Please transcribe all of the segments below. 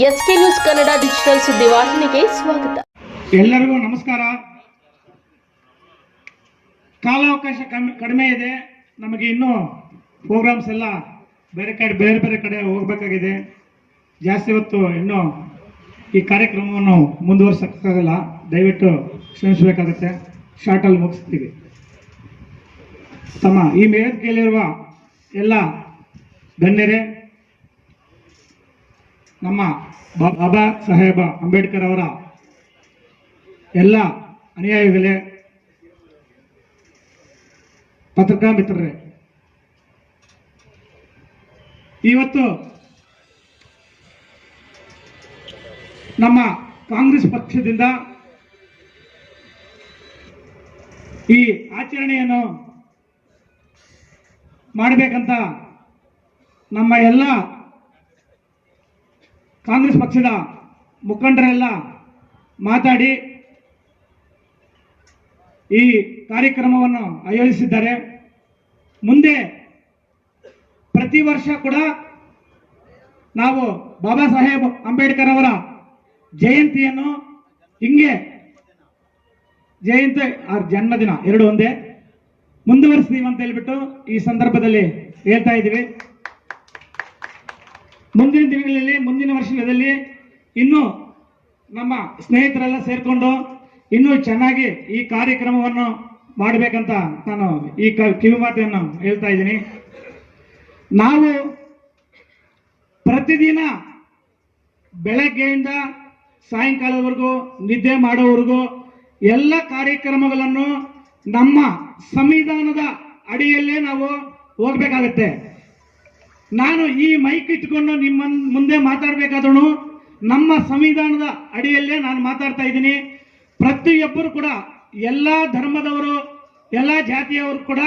S K news Kannada digital ಸುದ್ದಿವಾಹಿನಿಗೆ ಸ್ವಾಗತ. ಎಲ್ಲರಿಗೂ ನಮಸ್ಕಾರ. ಕಾಲಾವಕಾಶ ಕಡಿಮೆ ಇದೆ. ನಮಗೆ ಇನ್ನೂ ಪ್ರೋಗ್ರಾಮ್ಸ್ ಎಲ್ಲ ಬೇರೆ ಕಡೆ, ಬೇರೆ ಬೇರೆ ಕಡೆ ಹೋಗ್ಬೇಕಾಗಿದೆ. ಜಾಸ್ತಿ ಹೊತ್ತು ಇನ್ನೂ ಈ ಕಾರ್ಯಕ್ರಮವನ್ನು ಮುಂದುವರ್ಸೋಕ್ಕಾಗಲ್ಲ. ದಯವಿಟ್ಟು ಕ್ಷಮಿಸಬೇಕಾಗುತ್ತೆ. ಶಾರ್ಟಲ್ಲಿ ಮುಗಿಸ್ತೀವಿ. ತಮ್ಮ ಈ ವೇದಿಕೆಯಲ್ಲಿರುವ ಎಲ್ಲ ಗಣ್ಯರೇ ನಮ್ಮ ಬಾಬಾ ಸಾಹೇಬ ಅಂಬೇಡ್ಕರ್ ಅವರ ಎಲ್ಲ ಅನುಯಾಯಿಗಳೇ, ಪತ್ರಿಕಾ ಮಿತ್ರರೇ. ಇವತ್ತು ನಮ್ಮ ಕಾಂಗ್ರೆಸ್ ಪಕ್ಷದಿಂದ ಈ ಆಚರಣೆಯನ್ನು ಮಾಡಬೇಕಂತ ನಮ್ಮ ಎಲ್ಲ ಕಾಂಗ್ರೆಸ್ ಪಕ್ಷದ ಮುಖಂಡರೆಲ್ಲ ಮಾತಾಡಿ ಈ ಕಾರ್ಯಕ್ರಮವನ್ನು ಆಯೋಜಿಸಿದ್ದಾರೆ. ಮುಂದೆ ಪ್ರತಿ ವರ್ಷ ಕೂಡ ನಾವು ಬಾಬಾ ಸಾಹೇಬ್ ಅಂಬೇಡ್ಕರ್ ಅವರ ಜಯಂತಿಯನ್ನು ಹಿಂಗೆ ಜಯಂತಿ, ಆ ಜನ್ಮದಿನ ಎರಡು ಒಂದೇ ಮುಂದುವರಿಸ್ತೀವಿ ಅಂತ ಹೇಳ್ಬಿಟ್ಟು ಈ ಸಂದರ್ಭದಲ್ಲಿ ಹೇಳ್ತಾ ಇದ್ದೀವಿ. ಮುಂದಿನ ದಿನಗಳಲ್ಲಿ, ಮುಂದಿನ ವರ್ಷದಲ್ಲಿ ಇನ್ನೂ ನಮ್ಮ ಸ್ನೇಹಿತರೆಲ್ಲ ಸೇರಿಕೊಂಡು ಇನ್ನೂ ಚೆನ್ನಾಗಿ ಈ ಕಾರ್ಯಕ್ರಮವನ್ನು ಮಾಡಬೇಕಂತ ನಾನು ಈ ಕಿವಿ ಮಾತನ್ನು ಹೇಳ್ತಾ ಇದ್ದೀನಿ. ನಾವು ಪ್ರತಿದಿನ ಬೆಳಗ್ಗೆಯಿಂದ ಸಾಯಂಕಾಲದವರೆಗೂ ನಿದ್ದೆ ಮಾಡೋವರೆಗೂ ಎಲ್ಲ ಕಾರ್ಯಕ್ರಮಗಳನ್ನು ನಮ್ಮ ಸಂವಿಧಾನದ ಅಡಿಯಲ್ಲೇ ನಾವು ಹೋಗ್ಬೇಕಾಗತ್ತೆ. ನಾನು ಈ ಮೈಕ್ ಇಟ್ಕೊಂಡು ನಿಮ್ಮ ಮುಂದೆ ಮಾತಾಡಬೇಕಾದ್ರೂ ನಮ್ಮ ಸಂವಿಧಾನದ ಅಡಿಯಲ್ಲೇ ನಾನು ಮಾತಾಡ್ತಾ ಇದ್ದೀನಿ. ಪ್ರತಿಯೊಬ್ಬರು ಕೂಡ, ಎಲ್ಲ ಧರ್ಮದವರು, ಎಲ್ಲ ಜಾತಿಯವರು ಕೂಡ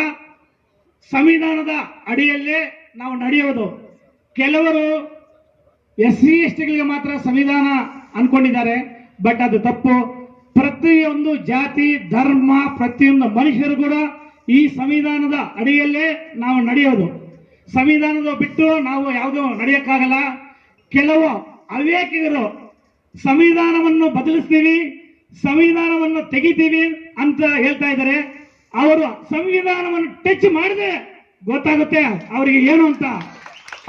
ಸಂವಿಧಾನದ ಅಡಿಯಲ್ಲೇ ನಾವು ನಡೆಯೋದು. ಕೆಲವರು ಎಸ್ ಸಿ ಎಸ್ ಟಿಗಳಿಗೆ ಮಾತ್ರ ಸಂವಿಧಾನ ಅನ್ಕೊಂಡಿದ್ದಾರೆ, ಬಟ್ ಅದು ತಪ್ಪು. ಪ್ರತಿಯೊಂದು ಜಾತಿ, ಧರ್ಮ, ಪ್ರತಿಯೊಂದು ಮನುಷ್ಯರು ಕೂಡ ಈ ಸಂವಿಧಾನದ ಅಡಿಯಲ್ಲೇ ನಾವು ನಡೆಯೋದು. ಸಂವಿಧಾನದ ಬಿಟ್ಟು ನಾವು ಯಾವುದೂ ನಡೆಯಕ್ಕಾಗಲ್ಲ. ಕೆಲವು ಅವಿವೇಕಿಗರು ಸಂವಿಧಾನವನ್ನು ಬದಲಿಸ್ತೀವಿ, ಸಂವಿಧಾನವನ್ನು ತೆಗಿತೀವಿ ಅಂತ ಹೇಳ್ತಾ ಇದ್ದಾರೆ. ಅವರು ಸಂವಿಧಾನವನ್ನು ಟಚ್ ಮಾಡದೆ ಗೊತ್ತಾಗುತ್ತೆ ಅವರಿಗೆ ಏನು ಅಂತ.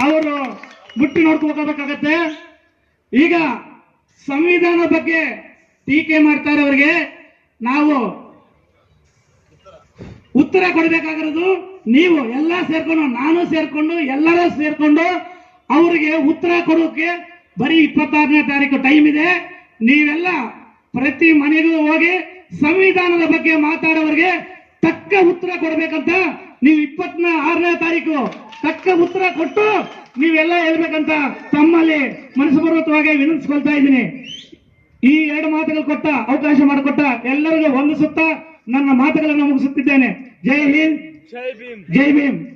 ಅವರು ಮುಟ್ಟಿ ನೋಡ್ಕೋಬೇಕಾಗತ್ತೆ. ಈಗ ಸಂವಿಧಾನ ಬಗ್ಗೆ ಟೀಕೆ ಮಾಡ್ತಾರೆ ಅವರಿಗೆ ನಾವು ಉತ್ತರ ಕೊಡಬೇಕಾಗಿರೋದು ನೀವು ಎಲ್ಲ ಸೇರ್ಕೊಂಡು, ನಾನು ಸೇರ್ಕೊಂಡು, ಎಲ್ಲರೂ ಸೇರ್ಕೊಂಡು ಅವರಿಗೆ ಉತ್ತರ ಕೊಡೋಕೆ ಬರೀ ಇಪ್ಪತ್ತಾರನೇ ತಾರೀಕು ಟೈಮ್ ಇದೆ. ನೀವೆಲ್ಲ ಪ್ರತಿ ಮನೆಗೂ ಹೋಗಿ ಸಂವಿಧಾನದ ಬಗ್ಗೆ ಮಾತಾಡೋರಿಗೆ ತಕ್ಕ ಉತ್ತರ ಕೊಡ್ಬೇಕಂತ ನೀವು ಇಪ್ಪತ್ನ ಆರನೇ ತಾರೀಕು ತಕ್ಕ ಉತ್ತರ ಕೊಟ್ಟು ನೀವೆಲ್ಲ ಹೇಳ್ಬೇಕಂತ ತಮ್ಮಲ್ಲಿ ಮನಸ್ಸುಪೂರ್ವಕವಾಗಿ ವಿನಂತಿಸ್ಕೊಳ್ತಾ ಇದ್ದೀನಿ. ಈ ಎರಡು ಮಾತುಗಳು ಕೊಟ್ಟ ಅವಕಾಶ ಮಾಡಿಕೊಟ್ಟ ಎಲ್ಲರಿಗೂ ವಂದಿಸುತ್ತಾ ನನ್ನ ಮಾತುಗಳನ್ನು ಮುಗಿಸುತ್ತಿದ್ದೇನೆ. ಜೈ ಹಿಂದ್. ಜೈ ಭೀಮ್. ಜೈ ಭೀಮ್.